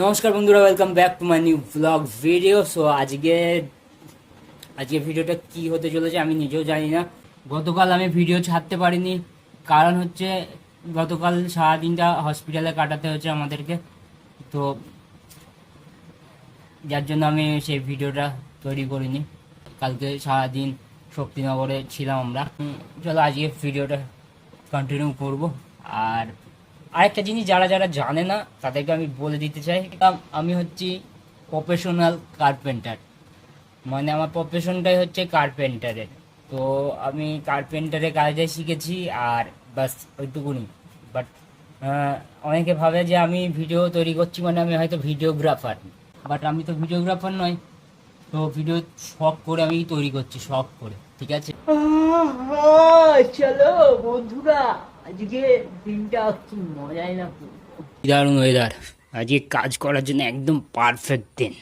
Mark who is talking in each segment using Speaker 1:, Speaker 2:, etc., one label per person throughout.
Speaker 1: নমস্কার বন্ধুরা welcome back to my new vlog video so আজকে আজকে ভিডিওটা কি হতে চলেছে আমি নিজেও জানি না। গতকাল আমি ভিডিও ছাড়তে পারিনি। কারণ হচ্ছে, গতকাল সারাদিনটা হসপিটালে কাটাতে হচ্ছে আমাদেরকে। তো, যার জন্য আমি সেই ভিডিওটা তৈরি করিনি। কালকে সারাদিন শক্তিনগরে ছিলাম আমরা। চলো আজকে ভিডিওটা কন্টিনিউ করব। আর আরেকটা জিনিস যারা যারা জানে না, তাদেরকে আমি বলে দিতে চাই। আম- হচ্ছি প্রফেশনাল কার্পেন্টার মানে আমার প্রফেশনটাই হচ্ছে কার্পেন্টারের তো আমি কার্পেন্টারের কাজটাই শিখেছি আর বাস ওইটুকুনি। বাট অনেকে ভাবে যে আমি ভিডিও তৈরি করছি মানে আমি হয়তো ভিডিওগ্রাফার বাট আমি তো ভিডিওগ্রাফার নয় তো ভিডিও শখ করে আমি তৈরি করছি শখ করে। ঠিক আছে? চলো বন্ধুরা। আজকে দিনটা না ওয়েদার আজকে কাজ করার জন্য একদম পারফেক্ট দিন।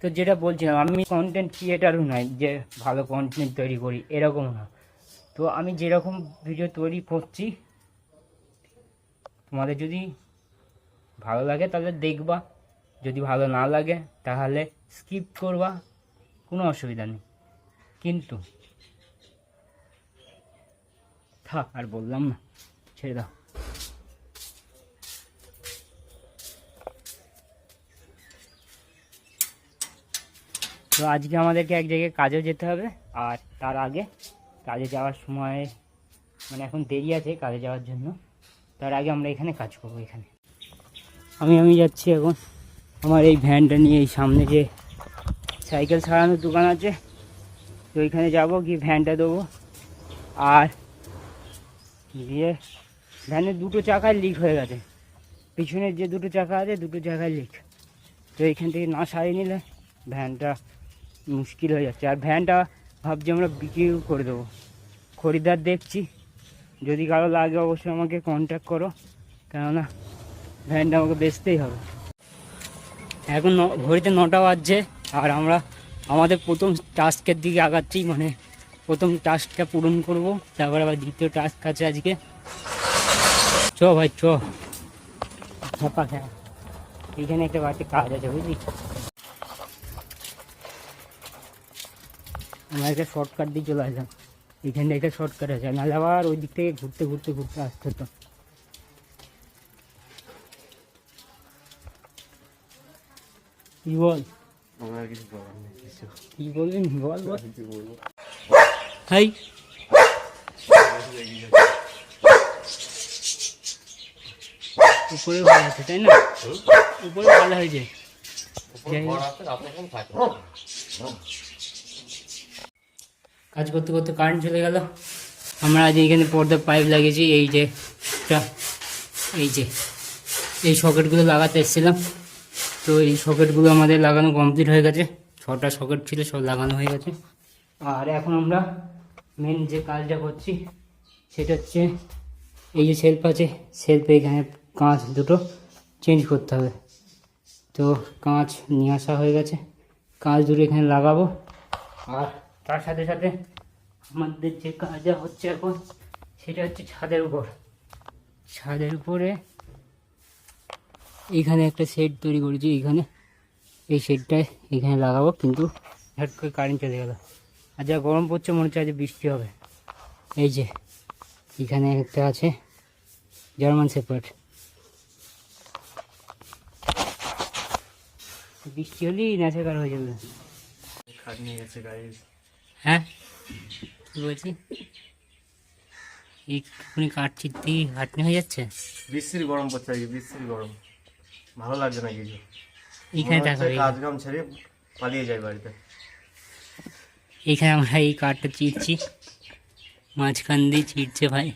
Speaker 1: তো যেটা বলছিলাম, আমি কন্টেন্ট ক্রিয়েটারও নয় যে ভালো কন্টেন্ট তৈরি করি এরকম না। তো আমি যেরকম ভিডিও তৈরি করছি, তোমাদের যদি ভালো লাগে তাহলে দেখবা, যদি ভালো না লাগে তাহলে স্কিপ করবা। কোনো অসুবিধা নেই। কিন্তু থাক, আর বললাম না। ছেড়ে দাও। তো আজকে আমাদেরকে এক জায়গায় কাজেও যেতে হবে, আর তার আগে কাজে যাওয়ার সময় মানে এখন দেরি আছে কাজে যাওয়ার জন্য, তার আগে আমরা এখানে কাজ করব এখানে। আমি আমি যাচ্ছি এখন। আমার এই ভ্যানটা নিয়ে এই সামনে যে সাইকেল সারানোর দোকান আছে, তো ওইখানে যাব, গিয়ে ভ্যানটা দেবো আর দিয়ে ভ্যানের দুটো চাকায় লিক হয়ে গেছে। পিছনের যে দুটো চাকা আছে, দুটো চাকায় লিক তো এইখান থেকে না সারিয়ে নিলে ভ্যানটা মুশকিল হয়ে যাচ্ছে। আর ভ্যানটা ভাবছি আমরা বিক্রি করে দেবো। খরিদ্দার দেখছি। যদি কারও লাগে অবশ্যই আমাকে কন্ট্যাক্ট করো। কেননা ভ্যানটা আমাকে বেচতেই হবে। এখন ঘড়িতে নটা বাজছে। আর আমরা আমাদের প্রথম টাস্কের দিকে আগাচ্ছি মানে প্রথম টাস্কটা পূরণ করব, তারপর আবার দ্বিতীয় টাস্ক আছে আজকে। চ ভাই, চ। খেয়া এখানে একটা বাড়িতে কাজ আছে, বুঝলি? আমরা একটা শর্টকাট দিয়ে চলে আসলাম। এখানে একটা শর্টকাট আছে, নাহলে আবার ওই দিক থেকে ঘুরতে ঘুরতে ঘুরতে আসতে হতো। কি বল? কি বলবি? বল বল। হাই। উপরে ভালো আছে তাই না? উপরে ভালো হয়েছে। কাজ করতে করতে কারেন্ট চলে গেল। আমরা আজ এখানে পর্দার পাইপ লাগিয়েছি এই যে একটা এই যে এই সকেটগুলো লাগাতে এসেছিলাম। তো এই সকেটগুলো আমাদের লাগানো কমপ্লিট হয়ে গেছে। ছটা সকেট ছিল, সব লাগানো হয়ে গেছে। আর এখন আমরা মেন যে কাজটা করছি, সেটা হচ্ছে এই যে সেলফ আছে সেলফে এখানে কাঁচ দুটো চেঞ্জ করতে হবে। তো কাঁচ নিয়ে আসা হয়ে গেছে। কাঁচ দুটো এখানে লাগাবো। আর তার সাথে সাথে আমাদের যে কাজটা হচ্ছে এখন, সেটা হচ্ছে ছাদের উপর। ছাদের উপরে এইখানে একটা শেড তৈরি করেছি এইখানে এই শেডটায় এখানে লাগাবো কিন্তু হঠাৎ করে কারেন্ট চলে গেল। আর যা গরম পড়ছে মনে হচ্ছে আজ বৃষ্টি হবে। এই যে এখানে একটা আছে জার্মান সেপার্ট বৃষ্টি হলেই ন্যাচাকার হয়ে যাবে। হ্যাঁ? কি বলছি? এক্ষুনি কাটছি তুই হাটনি হয়ে যাচ্ছে?
Speaker 2: বিশ্রী গরম পড়ছে বিশ্রী গরম। ভালো লাগছে না কিছু।
Speaker 1: এইখানে এই-
Speaker 2: কাজ কাম ছেড়ে পালিয়ে যায় বাড়িতে।
Speaker 1: এইখানে আমরা এই কাঠটা চিরছি মাঝখান দিয়ে চিরছে ভাই।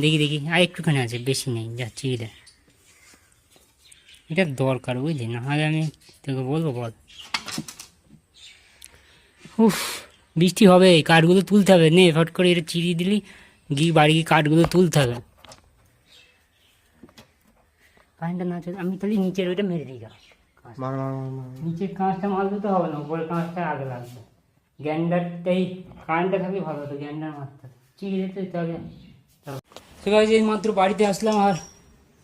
Speaker 1: দেখি দেখি আর একটুখানি আছে বেশি নেই যা চিড়ে এটা দরকার বুঝলি না হলে আমি তোকে বলব বল। উফ বৃষ্টি হবে কাঠগুলো তুলতে হবে। নে ফট করে এটা চিরিয়ে দিলি গিয়ে বাড়ি গিয়ে কাঠগুলো তুলতে হবে। কারেন্টটা না চলে আমি তাহলে নিচের ওইটা মেরে দিই গা।
Speaker 2: মার মার মার মার।
Speaker 1: নিচের কাঁচটা মারলে তো হবে না উপরের কাঁচটা আগে লাগবে। গ্যান্ডারটাই কারেন্টটা থাকলে ভালো হতো গ্যান্ডার মারতে। ঠিক আছে তাহলে তো গাইজ এই মাত্র বাড়িতে আসলাম আর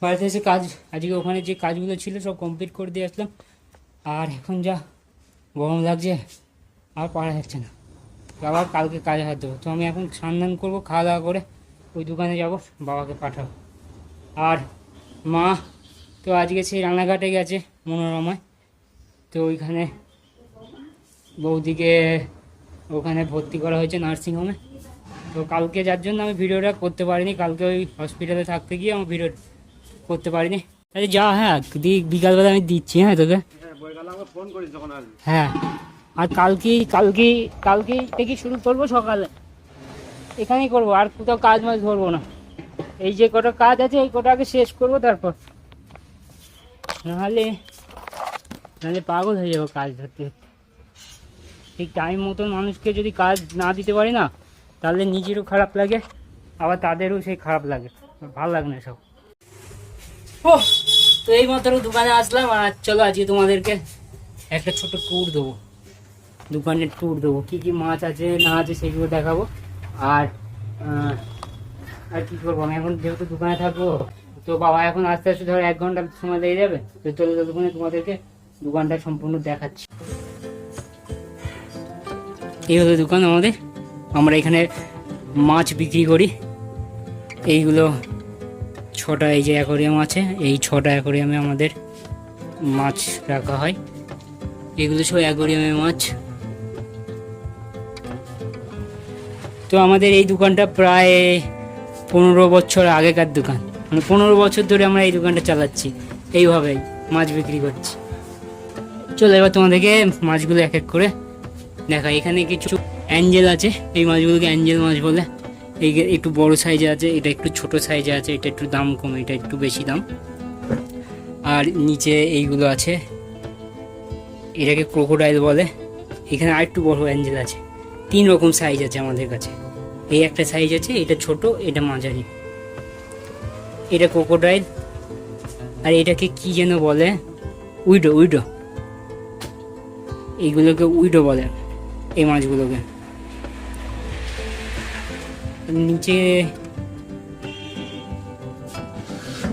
Speaker 1: বাড়িতে এসে কাজ আজকে ওখানে যে কাজগুলো ছিল সব কমপ্লিট করে দিয়ে আসলাম। আর এখন যা গরম লাগছে আর পারা যাচ্ছে না। তো আবার কালকে কাজে হাত দেবো। তো আমি এখন স্নান দান করব খাওয়া দাওয়া করে ওই দোকানে যাব বাবাকে পাঠাবো। আর মা তো আজকে সেই রানাঘাটে গেছে মনোরমায়। তো ওইখানে বৌদিকে ওখানে ভর্তি করা হয়েছে নার্সিংহোমে তো কালকে যার জন্য আমি ভিডিওটা করতে পারিনি কালকে ওই হসপিটালে থাকতে গিয়ে আমার ভিডিও করতে পারিনি। আরে যা হ্যাঁ দি- বিকালবেলা আমি দিচ্ছি হ্যাঁ তোকে।
Speaker 2: হ্যাঁ
Speaker 1: হ্যাঁ আর কালকেই কালকেই কালকেই থেকে শুরু করব সকালে। এখানেই করব আর কোথাও কাজ মাছ ধরবো না। এই যে কটা কাজ আছে এই কটা আগে শেষ করব তারপর। নাহলে নাহলে পাগল হয়ে যাব কাজ ধরতে। ঠিক টাইম মতন মানুষকে যদি কাজ না দিতে পারি না, তাহলে নিজেরও খারাপ লাগে, আবার তাদেরও সেই খারাপ লাগে। ভালো লাগে না সব। ও, তো এই মাত্র দোকানে আসলাম, আর চলো আজকে তোমাদেরকে একটা ছোট ট্যুর দেবো। দোকানের ট্যুর দেবো। কী কী মাছ আছে, না আছে সেগুলো দেখাবো। আর আর কী করব? আমি এখন যেহেতু দোকানে থাকব তো বাবা এখন আস্তে আস্তে ধরো এক ঘণ্টা সময় লেগে যাবে, তো চলে দোকানে তোমাদেরকে দোকানটা সম্পূর্ণ দেখাচ্ছি। এই হলো দোকান আমাদের। আমরা এখানে মাছ বিক্রি করি। এইগুলো ছটা, এই যে অ্যাকোরিয়াম আছে, এই ছটা অ্যাকোরিয়ামে আমাদের মাছ রাখা হয়। এগুলো সব অ্যাকোরিয়ামে মাছ। তো আমাদের এই দোকানটা প্রায় পনেরো বছর আগেকার দোকান। মানে পনেরো বছর ধরে আমরা এই দোকানটা চালাচ্ছি। এইভাবেই মাছ বিক্রি করছি। চলো এবার তোমাদেরকে মাছগুলো এক এক করে দেখা এখানে কিছু অ্যাঞ্জেল আছে। এই মাছগুলোকে অ্যাঞ্জেল মাছ বলে। এই একটু বড় সাইজে আছে, এটা একটু ছোট সাইজে আছে, এটা একটু দাম কম, এটা একটু বেশি দাম। আর নিচে এইগুলো আছে। এটাকে ক্রোকোডাইল বলে। এখানে আরেকটু বড় অ্যাঞ্জেল আছে। তিন রকম সাইজ আছে আমাদের কাছে। এই একটা সাইজ আছে, এটা ছোট, এটা মাঝারি। এটা ক্রোকোডাইল আর এটাকে কি যেন বলে? Widow widow. এইগুলোকে উইডো বলে, এই মাছগুলোকে। নিচে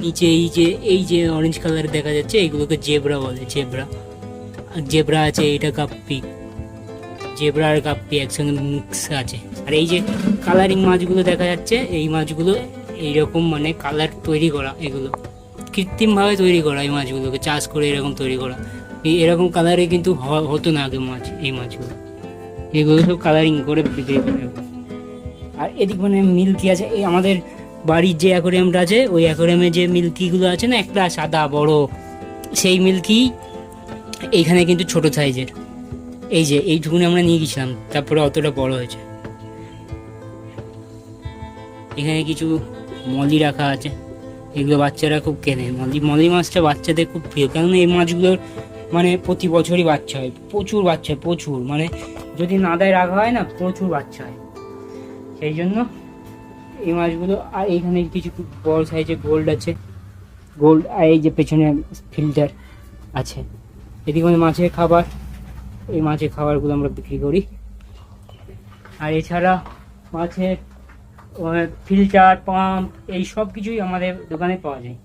Speaker 1: নিচে এই যে এই যে অরেঞ্জ কালার দেখা যাচ্ছে, এইগুলোকে জেব্রা বলে জেব্রা আর জেব্রা আছে, এটা কাপ্পি। জেব্রা আর কাপ্পি একসঙ্গে মিক্স আছে। আর এই যে কালারিং মাছগুলো দেখা যাচ্ছে, এই মাছগুলো এইরকম মানে কালার তৈরি করা এগুলো। কৃত্রিমভাবে তৈরি করা এই মাছগুলোকে, চাষ করে এরকম তৈরি করা। এরকম কালারে কিন্তু হতো না আগে মাছ, এই মাছগুলো। এগুলো সব কালারিং করে বিক্রি করে আর এদিক মানে মিল্কি আছে, এই আমাদের বাড়ির যে অ্যাকোরিয়ামটা আছে, ওই অ্যাকোরিয়ামে যে মিল্কিগুলো আছে না, একটা সাদা, বড়, সেই মিল্কি এইখানে কিন্তু ছোট সাইজের এই যে, এইটুকুনি আমরা নিয়ে গেছিলাম, তারপরে অতটা বড় হয়েছে। এখানে কিছু মলি রাখা আছে। এগুলো বাচ্চারা খুব কেনে। মলি মলি মাছটা বাচ্চাদের খুব প্রিয়। কেননা এই মাছগুলোর মানে প্রতি বছরই বাচ্চা হয়। প্রচুর বাচ্চা হয় প্রচুর। মানে যদি নাদায় রাখা হয় না, প্রচুর বাচ্চা হয়। সেই জন্য এই মাছগুলো, আর এইখানে কিছু বড় সাইজের গোল্ড আছে। গোল্ড আর এই যে পেছনে ফিল্টার আছে। এদিকে মানে মাছের খাবার। এই মাছের খাবারগুলো আমরা বিক্রি করি। আর এছাড়া মাছের ফিল্টার পাম্প এই সব কিছুই আমাদের দোকানে পাওয়া যায়।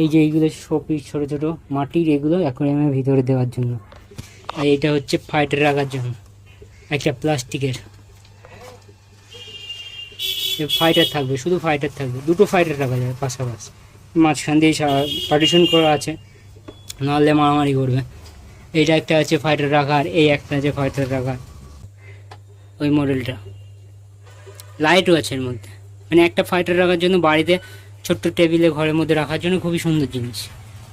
Speaker 1: এই যে এইগুলো শোপিস ছোটো ছোটো মাটির, এগুলো অ্যাকোরিয়ামের ভিতরে দেওয়ার জন্য। আর এটা হচ্ছে ফাইটার রাখার জন্য, একটা প্লাস্টিকের। ফাইটার থাকবে, শুধু ফাইটার থাকবে, দুটো ফাইটার রাখা যাবে পাশাপাশি। মাঝখান দিয়ে পার্টিশন করা আছে, নাহলে মারামারি করবে। এইটা একটা আছে ফাইটার রাখার, এই একটা আছে ফাইটার রাখার। ওই মডেলটা। লাইটও আছে এর মধ্যে। মানে একটা ফাইটার রাখার জন্য বাড়িতে ছোট্ট টেবিলে ঘরের মধ্যে রাখার জন্য খুবই সুন্দর জিনিস।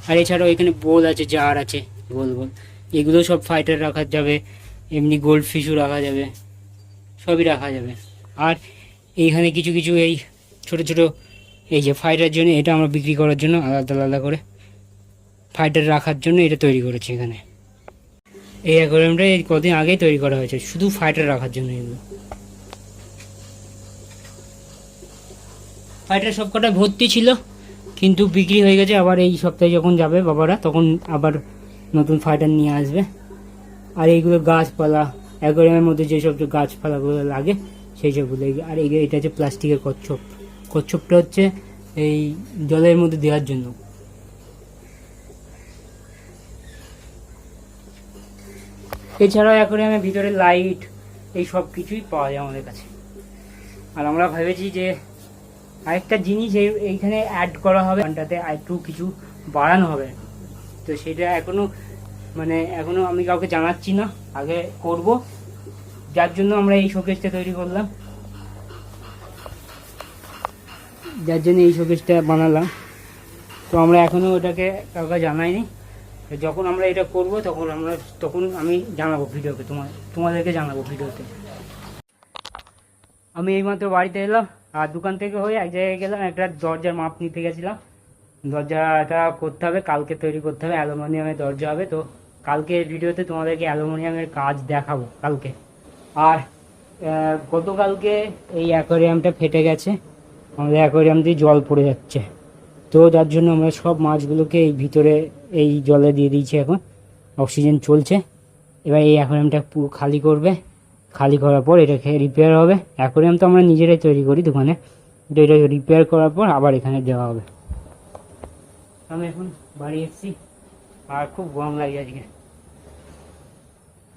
Speaker 1: আর এছাড়াও এখানে বোল আছে জার আছে, গোল গোল। এগুলো সব ফাইটার রাখা যাবে, এমনি গোল্ড ফিশও রাখা যাবে, সবই রাখা যাবে। আর এইখানে কিছু কিছু এই ছোট ছোট এই যে ফাইটার জন্য, এটা আমরা বিক্রি করার জন্য আলাদা আলাদা করে ফাইটার রাখার জন্য এটা তৈরি করেছি এখানে। এই অ্যাকোয়ারিয়ামটা এই কদিন আগেই তৈরি করা হয়েছে, শুধু ফাইটার রাখার জন্য এগুলো। ফাইটার সব কটা ভর্তি ছিল, কিন্তু বিক্রি হয়ে গেছে, আবার এই সপ্তাহে যখন যাবে বাবারা, তখন আবার নতুন ফাইটার নিয়ে আসবে। আর এইগুলো গাছপালা অ্যাকোরিয়ামের মধ্যে যেসব গাছপালাগুলো লাগে, সেই সবগুলো, আর এই- এটা হচ্ছে প্লাস্টিকের কচ্ছপ। কচ্ছপটা হচ্ছে এই জলের মধ্যে দেওয়ার জন্য। এছাড়াও অ্যাকোরিয়ামের ভিতরে লাইট এই সব কিছুই পাওয়া যায় আমাদের কাছে। আর আমরা ভেবেছি যে আরেকটা জিনিস এই- এইখানে অ্যাড করা হবে ওখানটাতে একটু কিছু বাড়ানো হবে। তো সেটা এখনও মানে এখনও আমি কাউকে জানাচ্ছি না, আগে করব। যার জন্য আমরা এই শোকেসটা তৈরি করলাম। যার জন্য এই শোকেসটা বানালাম। তো আমরা এখনও ওটাকে কাউকে জানাইনি। যখন আমরা এটা করব, তখন আমরা, তখন আমি জানাব ভিডিওতে তোমার তোমাদেরকে জানাব ভিডিওতে। আমি এইমাত্র বাড়িতে এলাম, আর দোকান থেকে হয়ে এক জায়গায় গেলাম, একটা দরজার মাপ নিতে গেছিলাম। দরজাটা করতে হবে, কালকে তৈরি করতে হবে, অ্যালুমিনিয়ামের দরজা হবে, তো কালকে ভিডিওতে তোমাদেরকে অ্যালুমিনিয়ামের কাজ দেখাবো কালকে। আর গতকালকে এই অ্যাকোরিয়ামটা ফেটে গেছে, আমাদের অ্যাকোরিয়াম দিয়ে জল পড়ে যাচ্ছে। তো যার জন্য আমরা সব মাছগুলোকে এই ভিতরে এই জলে দিয়ে দিয়েছি এখন। অক্সিজেন চলছে। এবার এই অ্যাকোরিয়ামটা পুরো খালি করবে। খালি করার পর এটাকে রিপেয়ার হবে। অ্যাকোরিয়াম তো আমরা নিজেরাই তৈরি করি দোকানে। তো এটা রিপেয়ার করার পর আবার এখানে দেওয়া হবে। আমি এখন বাড়ি এসেছি। আর খুব গরম লাগে আজকে।